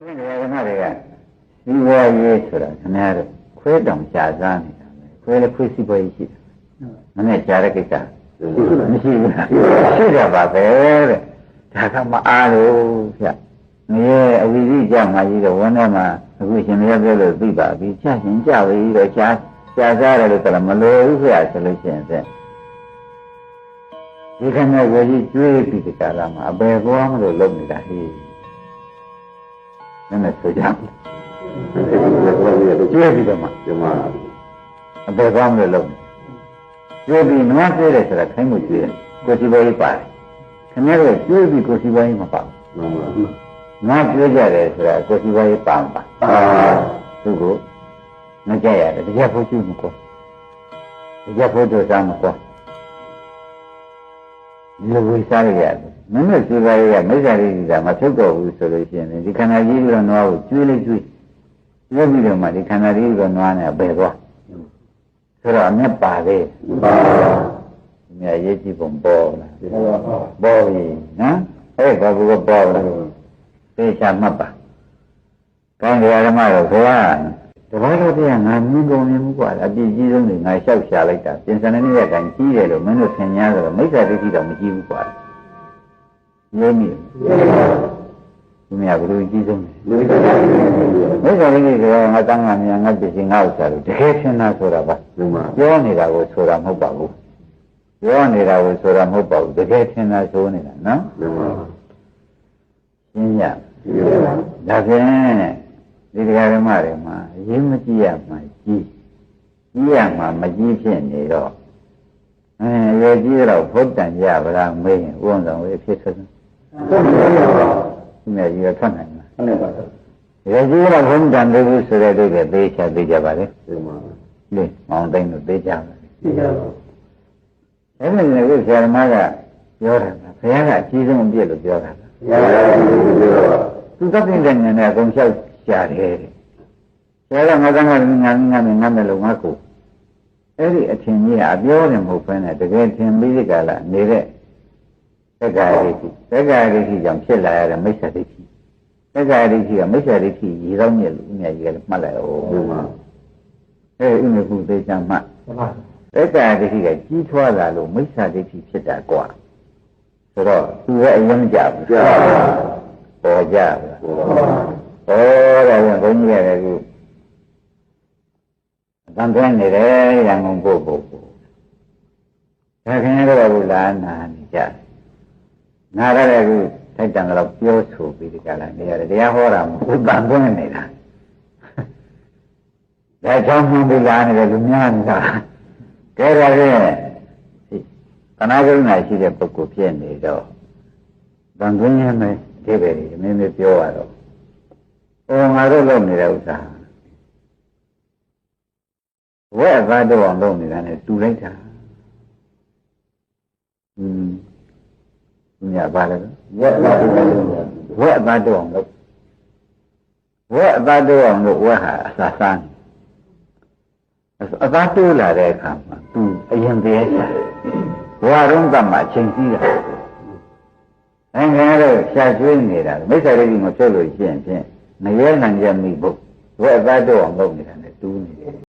ဒီနေရာကတွေကစီးပွားရေးဆိုတာခင်ဗျားတို့ခွဲတောင်ရှားစားနေတာပဲခွဲလည်းခွဲစီးပွားရေးရှိတယ်။မနဲ့ကြားတဲ့ကိစ္စမရှိဘူးလားရှိတာပါပဲတဲ့ဒါကမအားလို့ဗျ။ငရဲအဝိဇ္ဇကြမှာကြီးတော့ဝန်းထဲမှာအခုရှင်မရပြောလို့သိပါပြီ။ချရှင်ကြဝေးတော့ရှားရှားစားတယ်လို့ဆိုတော့မလိုဘူးဗျာဆိုလို့ရှိရင်တဲ့ဒီခဏဝေကြီးကျွေးပြီးဒီကာလမှာအဘယ်ကောမလို့လုပ်နေတာဟေး နည်းနည်းဆိုကြမယ်ကျွေးပြီးတော့မှဒီမှာအပေကောင်းလို့လုပ်ကျွေးပြီးနွားကျွေးတယ်ဆိုတာခိုင်းမှုကျွေးတယ်ကိုစီပွားရေးပါတယ်ခင်ဗျားတို့ကျွေးပြီးကိုစီပွားရေးမပါမှန်ပါဘူးနွားကျွေးကြတယ်ဆိုတာကိုစီပွားရေးပါမပါအာသူကမကြရတယ်တရားဖို့ကျွေးမကောတရားဖို့တို့စားမကောဒီလိုဝိစားရရတယ် မင်းတို့စီပွားရေးကမိစ္ဆာရိကမထုတ်တော့ဘူးဆိုလို့ရှိရင်ဒီခန္ဓာကြီးပြီးတော့နွားကိုကျွေးလိုက်ကျွေးကျွေးပြီးတော့မှဒီခန္ဓာကြီးပြီးတော့နွားနဲ့အပေသွားဆိုတော့အမျက်ပါသေး ပါ ဒီမြရေးကြည့်ပုံပေါ်လာပေါ်ပြီနော်အဲ့ဘာဘူးကပေါ်လာသိချာမှတ်ပါကံကြရဓမ္မတော့ဘုရားတပတ်တော့တရားငါမြင်ကုန်မြင်မှုกว่าအပြည့်ကြီးဆုံးတွေငါလျှောက်ရှာလိုက်တာပြင်စံနေရကန်ကြီးတယ်လို့မင်းတို့ထင်များဆိုတော့မိစ္ဆာဒိဋ္ဌိတော့မကြည့်ဘူးกว่า ရေးမိဒီမြဘယ်လိုကြီးဆုံးလဲဒီကနေ့မိစ္ဆာဒိဋ္ဌိကငါတန်းငါမြင်ငါပစ္စည်းငါဥစ္စာလို့တကယ်ထင်တာဆိုတာပါဒီမှာပြောနေတာကိုဆိုတာမဟုတ်ပါဘူးပြောနေတာကိုဆိုတာမဟုတ်ပါဘူးတကယ်ထင်တာဆိုနေတာနော်ဒီမှာရှင်းရဒီမှာဒါဖြင့်ဒီတရားဓမ္မတွေမှာအရေးမကြည့်ရမှကြီးကြီးရမှမကြီးဖြစ်နေတော့အဲရွယ်ကြီးတော့ဖုတ်တန်ကြဗလားမေးရင်ဥအောင်ဆောင်ဝေးဖြစ်ဆုံး ဒီမြတ်ကြီးကထွက်နိုင်မှာဟုတ်ပါရွယ်ကြီးတော့ဖုတ်တန်သေးဘူးဆိုတဲ့အိဗယ်သေးချသေးကြပါလေဒီမှာလေမောင်သိန်းတို့သေးကြပါလေဒီကအဲ့ဒီလေကိုဆရာသမားကပြောတာကဘုရားကအကြီးဆုံးအပြစ်လို့ပြောတာကရပါတယ်ဒီတော့သူသတ်တဲ့ဉာဏ်နဲ့အကုန်လျှောက်ရှာတယ်တဲ့ဆရာကငါကငါငါငါငါငါမယ်လို့ငါကိုအဲ့ဒီအထင်ကြီးကအပြောတယ်မဟုတ်ဘဲနဲ့တကယ်ထင်ပြီးဒီကလာနေတဲ့ သက္ကာရိတိသက္ကာရိတိကြောင့်ဖြစ်လာရတဲ့မိစ္ဆာဒိဋ္ဌိသက္ကာရိတိကမိစ္ဆာဒိဋ္ဌိရေတော့မြက်လို့အမြတ်ကြီးကလည်းမှတ်လိုက်အောင် ဒီမှာ အဲ့ဒီဥမေကုသေချာမှတ်သက္ကာဒိဋ္ဌိကကြီးထွားလာလို့မိစ္ဆာဒိဋ္ဌိဖြစ်တာกว่าဆိုတော့သူရဲ့အရင်မကြဘူး ကြာ ပေါ်ကြပါ ဘော ဟောတယ်ဘုန်းကြီးရတယ်ကူအတန်ပြန်နေတယ်ရန်ကုန်ပို့ပို့ပို့ဒါခင်ဗျားတို့ကလာနာနေကြ နာရတဲ့ကူထိုက်တန်တော့ပြောဆိုပြီးဒီကလာနေရတယ်တရားဟောတာမဟုတ်တန်ပွင့်နေတာဒါကြောင့်မှန်ပြီးလာနေတယ်လူများနေတာကဲဒါဖြင့်ကနာကရုဏာရှိတဲ့ပုဂ္ဂိုလ်ဖြစ်နေတော့တန်ပွင့်ရမယ်ဒီပဲဒီမင်းမပြောရတော့ ဟိုငါတို့လုပ်နေတဲ့ဥစ္စာဝက်အသားတော့အောင်လုပ်နေတာ ਨੇ တူလိုက်တာอืม ညပါလေဝက်လာတယ်ဝက်အသားတော့အောင်လုပ်ဝက်အသားတော့အောင်လို့ဝက်ဟာအစာစားနေအသားတိုးလာတဲ့အခါမှာသူအရင်တည်းရှာဘဝရုံးကမှအချိန်ကြီးတာအဲငါတို့ရှာကျွေးနေတာမိစ္ဆာရိတိမဖြုတ်လို့ရှိရင်ဖြင့်မရဲနိုင်ကြမိဘူးဝက်အသားတော့အောင်လုပ်နေတာ နဲ့တူးနေတယ်